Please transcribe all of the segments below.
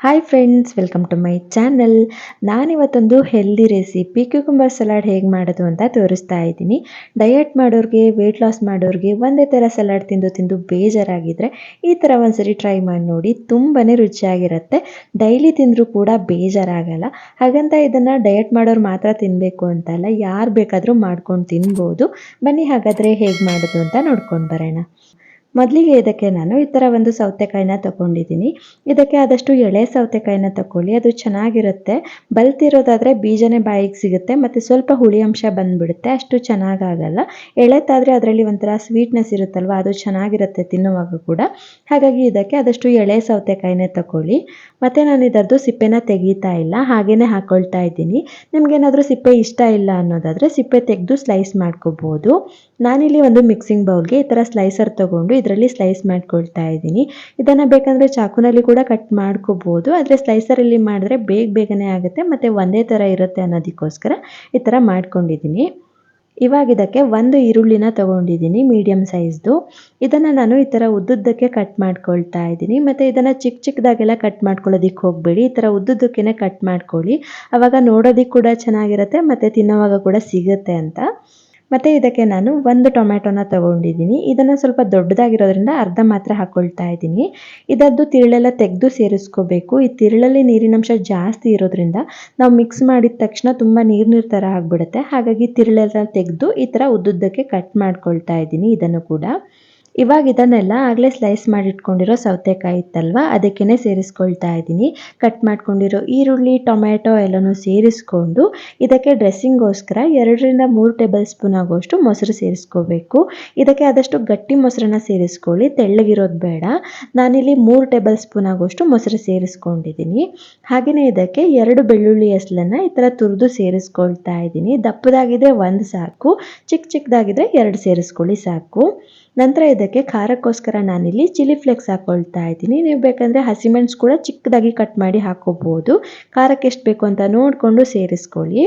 Hi friends welcome to my channel ನಾನಿವತ್ತೊಂದು healthy recipe cucumber salad ಹೇಗೆ ಮಾಡೋದು ಅಂತ ತೋರಿಸ್ತಾ ಇದ್ದೀನಿ. ಡಯಟ್ ಮಾಡೋರಿಗೆ ವೆಯ್ಟ್ ಲಾಸ್ ಮಾಡೋರಿಗೆ ಒಂದೇ ಥರ ಸಲಾಡ್ ತಿಂದು ತಿಂದು ಬೇಜಾರಾಗಿದ್ದರೆ ಈ ಥರ ಒಂದ್ಸರಿ ಟ್ರೈ ಮಾಡಿ ನೋಡಿ ತುಂಬಾ ರುಚಿಯಾಗಿರುತ್ತೆ. ಡೈಲಿ ತಿಂದರೂ ಕೂಡ ಬೇಜಾರಾಗಲ್ಲ. ಹಾಗಂತ ಇದನ್ನು ಡಯಟ್ ಮಾಡೋರು ಮಾತ್ರ ತಿನ್ನಬೇಕು ಅಂತಲ್ಲ ಯಾರು ಬೇಕಾದರೂ ಮಾಡ್ಕೊಂಡು ತಿನ್ಬೋದು. ಬನ್ನಿ ಹಾಗಾದರೆ ಹೇಗೆ ಮಾಡೋದು ಅಂತ ನೋಡ್ಕೊಂಡು ಬರೋಣ. ಮೊದಲಿಗೆ ಇದಕ್ಕೆ ನಾನು ಈ ಥರ ಒಂದು ಸೌತೆಕಾಯಿನ ತಗೊಂಡಿದ್ದೀನಿ. ಇದಕ್ಕೆ ಆದಷ್ಟು ಎಳೆ ಸೌತೆಕಾಯಿನ ತಗೊಳ್ಳಿ ಅದು ಚೆನ್ನಾಗಿರುತ್ತೆ. ಬಲ್ತಿರೋದಾದರೆ ಬೀಜನೇ ಬಾಯಿಗೆ ಸಿಗುತ್ತೆ, ಮತ್ತು ಸ್ವಲ್ಪ ಹುಳಿ ಅಂಶ ಬಂದುಬಿಡುತ್ತೆ, ಅಷ್ಟು ಚೆನ್ನಾಗಾಗಲ್ಲ. ಎಳೆತಾದರೆ ಅದರಲ್ಲಿ ಒಂಥರ ಸ್ವೀಟ್ನೆಸ್ ಇರುತ್ತಲ್ವ, ಅದು ಚೆನ್ನಾಗಿರುತ್ತೆ ತಿನ್ನುವಾಗ ಕೂಡ. ಹಾಗಾಗಿ ಇದಕ್ಕೆ ಆದಷ್ಟು ಎಳೆ ಸೌತೆಕಾಯಿನೇ ತಗೊಳ್ಳಿ ಮತ್ತು ನಾನು ಇದರದ್ದು ಸಿಪ್ಪೆನ ತೆಗೀತಾ ಇಲ್ಲ ಹಾಗೇ ಹಾಕ್ಕೊಳ್ತಾ ಇದ್ದೀನಿ. ನಿಮಗೇನಾದರೂ ಸಿಪ್ಪೆ ಇಷ್ಟ ಇಲ್ಲ ಅನ್ನೋದಾದರೆ ಸಿಪ್ಪೆ ತೆಗೆದು ಸ್ಲೈಸ್ ಮಾಡ್ಕೋಬೋದು. ನಾನಿಲ್ಲಿ ಒಂದು ಮಿಕ್ಸಿಂಗ್ ಬೌಲ್ಗೆ ಈ ಥರ ಸ್ಲೈಸರ್ ತೊಗೊಂಡು ಇದರಲ್ಲಿ ಸ್ಲೈಸ್ ಮಾಡ್ಕೊಳ್ತಾ ಇದ್ದೀನಿ. ಇದನ್ನು ಬೇಕಂದರೆ ಚಾಕುನಲ್ಲಿ ಕೂಡ ಕಟ್ ಮಾಡ್ಕೋಬೋದು. ಆದರೆ ಸ್ಲೈಸರಲ್ಲಿ ಮಾಡಿದ್ರೆ ಬೇಗ ಬೇಗನೆ ಆಗುತ್ತೆ. ಮತ್ತು ಒಂದೇ ಥರ ಇರುತ್ತೆ ಅನ್ನೋದಕ್ಕೋಸ್ಕರ ಈ ಥರ ಮಾಡ್ಕೊಂಡಿದ್ದೀನಿ. ಇವಾಗ ಇದಕ್ಕೆ ಒಂದು ಈರುಳ್ಳಿನ ತೊಗೊಂಡಿದ್ದೀನಿ ಮೀಡಿಯಮ್ ಸೈಜ್ದು ಇದನ್ನು ನಾನು ಈ ಥರ ಉದ್ದುದ್ದಕ್ಕೆ ಕಟ್ ಮಾಡ್ಕೊಳ್ತಾ ಇದ್ದೀನಿ. ಮತ್ತು ಇದನ್ನು ಚಿಕ್ಕ ಚಿಕ್ಕದಾಗೆಲ್ಲ ಕಟ್ ಮಾಡ್ಕೊಳ್ಳೋದಕ್ಕೆ ಹೋಗಬೇಡಿ. ಈ ಥರ ಉದ್ದುದ್ದಕ್ಕೇ ಕಟ್ ಮಾಡ್ಕೊಳ್ಳಿ. ಆವಾಗ ನೋಡೋದಕ್ಕೆ ಕೂಡ ಚೆನ್ನಾಗಿರುತ್ತೆ, ಮತ್ತು ತಿನ್ನೋವಾಗ ಕೂಡ ಸಿಗುತ್ತೆ ಅಂತ. ಮತ್ತು ಇದಕ್ಕೆ ನಾನು ಒಂದು ಟೊಮೆಟೊನ ತಗೊಂಡಿದ್ದೀನಿ. ಇದನ್ನು ಸ್ವಲ್ಪ ದೊಡ್ಡದಾಗಿರೋದ್ರಿಂದ ಅರ್ಧ ಮಾತ್ರ ಹಾಕ್ಕೊಳ್ತಾ ಇದ್ದೀನಿ. ಇದರದ್ದು ತಿರುಳೆಲ್ಲ ತೆಗೆದು ಸೇರಿಸ್ಕೋಬೇಕು. ಈ ತಿರುಳಲ್ಲಿ ನೀರಿನಂಶ ಜಾಸ್ತಿ ಇರೋದ್ರಿಂದ ನಾವು ಮಿಕ್ಸ್ ಮಾಡಿದ ತಕ್ಷಣ ತುಂಬ ನೀರು ನೀರು ಥರ ಆಗಿಬಿಡುತ್ತೆ. ಹಾಗಾಗಿ ತಿರುಳೆಲ್ಲ ತೆಗೆದು ಈ ಥರ ಉದ್ದುದ್ದಕ್ಕೆ ಕಟ್ ಮಾಡ್ಕೊಳ್ತಾ ಇದ್ದೀನಿ ಇದನ್ನು ಕೂಡ. ಇವಾಗ ಇದನ್ನೆಲ್ಲ ಆಗಲೇ ಸ್ಲೈಸ್ ಮಾಡಿಟ್ಕೊಂಡಿರೋ ಸೌತೆಕಾಯಿ ಇತ್ತಲ್ವ? ಅದಕ್ಕೇ ಸೇರಿಸ್ಕೊಳ್ತಾ ಇದ್ದೀನಿ. ಕಟ್ ಮಾಡ್ಕೊಂಡಿರೋ ಈರುಳ್ಳಿ, ಟೊಮ್ಯಾಟೊ ಎಲ್ಲನೂ ಸೇರಿಸ್ಕೊಂಡು ಇದಕ್ಕೆ ಡ್ರೆಸ್ಸಿಂಗೋಸ್ಕರ ಎರಡರಿಂದ ಮೂರು ಟೇಬಲ್ ಸ್ಪೂನ್ ಆಗೋಷ್ಟು ಮೊಸರು ಸೇರಿಸ್ಕೋಬೇಕು. ಇದಕ್ಕೆ ಆದಷ್ಟು ಗಟ್ಟಿ ಮೊಸರನ್ನ ಸೇರಿಸ್ಕೊಳ್ಳಿ. ತೆಳ್ಳಗಿರೋದು ಬೇಡ. ನಾನಿಲ್ಲಿ ಮೂರು ಟೇಬಲ್ ಸ್ಪೂನ್ ಆಗೋಷ್ಟು ಮೊಸರು ಸೇರಿಸ್ಕೊಂಡಿದ್ದೀನಿ. ಹಾಗೆಯೇ ಇದಕ್ಕೆ ಎರಡು ಬೆಳ್ಳುಳ್ಳಿ ಹೆಸಲನ್ನು ಈ ಥರ ತುರಿದು ಸೇರಿಸ್ಕೊಳ್ತಾ ಇದ್ದೀನಿ. ದಪ್ಪದಾಗಿದ್ರೆ ಒಂದು ಸಾಕು, ಚಿಕ್ಕ ಚಿಕ್ಕದಾಗಿದ್ರೆ ಎರಡು ಸೇರಿಸ್ಕೊಳ್ಳಿ ಸಾಕು. ನಂತರ ಇದಕ್ಕೆ ಖಾರಕ್ಕೋಸ್ಕರ ನಾನಿಲ್ಲಿ ಚಿಲ್ಲಿ ಫ್ಲೇಕ್ಸ್ ಹಾಕ್ಕೊಳ್ತಾ ಇದ್ದೀನಿ. ನೀವು ಬೇಕಂದರೆ ಹಸಿಮೆಣ್ಸು ಕೂಡ ಚಿಕ್ಕದಾಗಿ ಕಟ್ ಮಾಡಿ ಹಾಕೋಬಹುದು ಖಾರಕ್ಕೆ ಎಷ್ಟು ಬೇಕು ಅಂತ ನೋಡಿಕೊಂಡು ಸೇರಿಸ್ಕೊಳ್ಳಿ.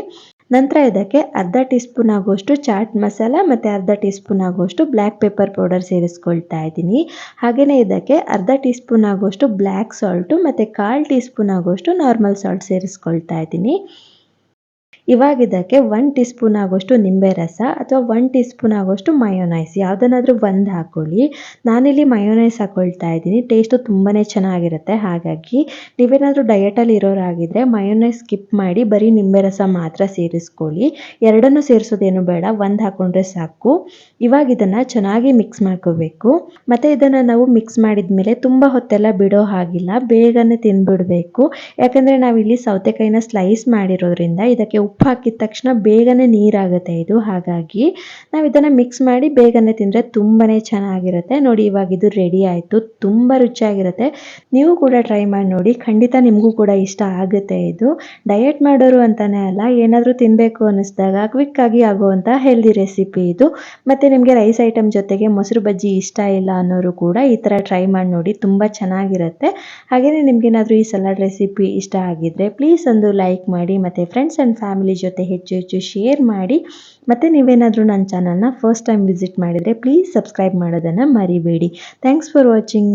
ನಂತರ ಇದಕ್ಕೆ ಅರ್ಧ ಟೀ ಸ್ಪೂನ್ ಆಗುವಷ್ಟು ಚಾಟ್ ಮಸಾಲ ಮತ್ತು ಅರ್ಧ ಟೀ ಸ್ಪೂನ್ ಆಗುವಷ್ಟು ಬ್ಲ್ಯಾಕ್ ಪೆಪ್ಪರ್ ಪೌಡರ್ ಸೇರಿಸ್ಕೊಳ್ತಾ ಇದ್ದೀನಿ. ಹಾಗೆಯೇ ಇದಕ್ಕೆ ಅರ್ಧ ಟೀ ಸ್ಪೂನ್ ಆಗುವಷ್ಟು ಬ್ಲ್ಯಾಕ್ ಸಾಲ್ಟು ಮತ್ತು ಕಾಲು ಟೀ ಸ್ಪೂನ್ ಆಗುವಷ್ಟು ನಾರ್ಮಲ್ ಸಾಲ್ಟ್ ಸೇರಿಸ್ಕೊಳ್ತಾ ಇದ್ದೀನಿ. ಇವಾಗ ಇದಕ್ಕೆ ಒನ್ ಟೀ ಸ್ಪೂನ್ ಆಗೋಷ್ಟು ನಿಂಬೆ ರಸ ಅಥವಾ ಒನ್ ಟೀ ಸ್ಪೂನ್ ಆಗೋಷ್ಟು ಮಯೋನೈಸ್ ಯಾವುದನ್ನಾದರೂ ಒಂದು ಹಾಕ್ಕೊಳ್ಳಿ ನಾನಿಲ್ಲಿ ಮಯೋನೈಸ್ ಹಾಕ್ಕೊಳ್ತಾ ಇದ್ದೀನಿ. ಟೇಸ್ಟು ತುಂಬಾ ಚೆನ್ನಾಗಿರುತ್ತೆ. ಹಾಗಾಗಿ ನೀವೇನಾದರೂ ಡಯಟಲ್ಲಿ ಇರೋರಾಗಿದ್ದರೆ ಮಯೋನೈಸ್ ಸ್ಕಿಪ್ ಮಾಡಿ ಬರೀ ನಿಂಬೆ ರಸ ಮಾತ್ರ ಸೇರಿಸ್ಕೊಳ್ಳಿ. ಎರಡನ್ನೂ ಸೇರಿಸೋದೇನು ಬೇಡ. ಒಂದು ಹಾಕ್ಕೊಂಡ್ರೆ ಸಾಕು. ಇವಾಗ ಇದನ್ನು ಚೆನ್ನಾಗಿ ಮಿಕ್ಸ್ ಮಾಡ್ಕೋಬೇಕು. ಮತ್ತು ಇದನ್ನು ನಾವು ಮಿಕ್ಸ್ ಮಾಡಿದ ಮೇಲೆ ತುಂಬ ಹೊತ್ತೆಲ್ಲ ಬಿಡೋ ಹಾಗಿಲ್ಲ. ಬೇಗನೆ ತಿಂದ್ಬಿಡಬೇಕು ಯಾಕಂದರೆ ನಾವಿಲ್ಲಿ ಸೌತೆಕಾಯಿನ ಸ್ಲೈಸ್ ಮಾಡಿರೋದ್ರಿಂದ ಇದಕ್ಕೆ ಉಪ್ಪು ಹಾಕಿದ ತಕ್ಷಣ ಬೇಗನೆ ನೀರಾಗುತ್ತೆ ಇದು. ಹಾಗಾಗಿ ನಾವು ಇದನ್ನು ಮಿಕ್ಸ್ ಮಾಡಿ ಬೇಗನೆ ತಿಂದರೆ ತುಂಬಾ ಚೆನ್ನಾಗಿರುತ್ತೆ. ನೋಡಿ ಇವಾಗ ಇದು ರೆಡಿ ಆಯಿತು. ತುಂಬ ರುಚಿಯಾಗಿರುತ್ತೆ. ನೀವು ಕೂಡ ಟ್ರೈ ಮಾಡಿ ನೋಡಿ. ಖಂಡಿತ ನಿಮಗೂ ಕೂಡ ಇಷ್ಟ ಆಗುತ್ತೆ ಇದು. ಡಯಟ್ ಮಾಡೋರು ಅಂತಲೇ ಅಲ್ಲ, ಏನಾದರೂ ತಿನ್ನಬೇಕು ಅನ್ನಿಸ್ದಾಗ ಕ್ವಿಕ್ಕಾಗಿ ಆಗುವಂಥ ಹೆಲ್ದಿ ರೆಸಿಪಿ ಇದು. ಮತ್ತು ನಿಮಗೆ ರೈಸ್ ಐಟಮ್ ಜೊತೆಗೆ ಮೊಸರು ಬಜ್ಜಿ ಇಷ್ಟ ಇಲ್ಲ ಅನ್ನೋರು ಕೂಡ ಈ ಥರ ಟ್ರೈ ಮಾಡಿ ನೋಡಿ. ತುಂಬ ಚೆನ್ನಾಗಿರುತ್ತೆ. ಹಾಗೆಯೇ ನಿಮಗೇನಾದರೂ ಈ ಸಲಾಡ್ ರೆಸಿಪಿ ಇಷ್ಟ ಆಗಿದ್ದರೆ ಪ್ಲೀಸ್ ಒಂದು ಲೈಕ್ ಮಾಡಿ, ಮತ್ತು ಫ್ರೆಂಡ್ಸ್ ಆ್ಯಂಡ್ ಫ್ಯಾಮಿಲಿ ಫ್ಯಾಮಿಲಿ ಜೊತೆ ಹೆಚ್ಚು ಹೆಚ್ಚು ಶೇರ್ ಮಾಡಿ. ಮತ್ತು ನೀವೇನಾದರೂ ನನ್ನ ಚಾನಲ್ನ ಫಸ್ಟ್ ಟೈಮ್ ವಿಸಿಟ್ ಮಾಡಿದರೆ ಪ್ಲೀಸ್ ಸಬ್ಸ್ಕ್ರೈಬ್ ಮಾಡೋದನ್ನು ಮರಿಬೇಡಿ. Thanks for watching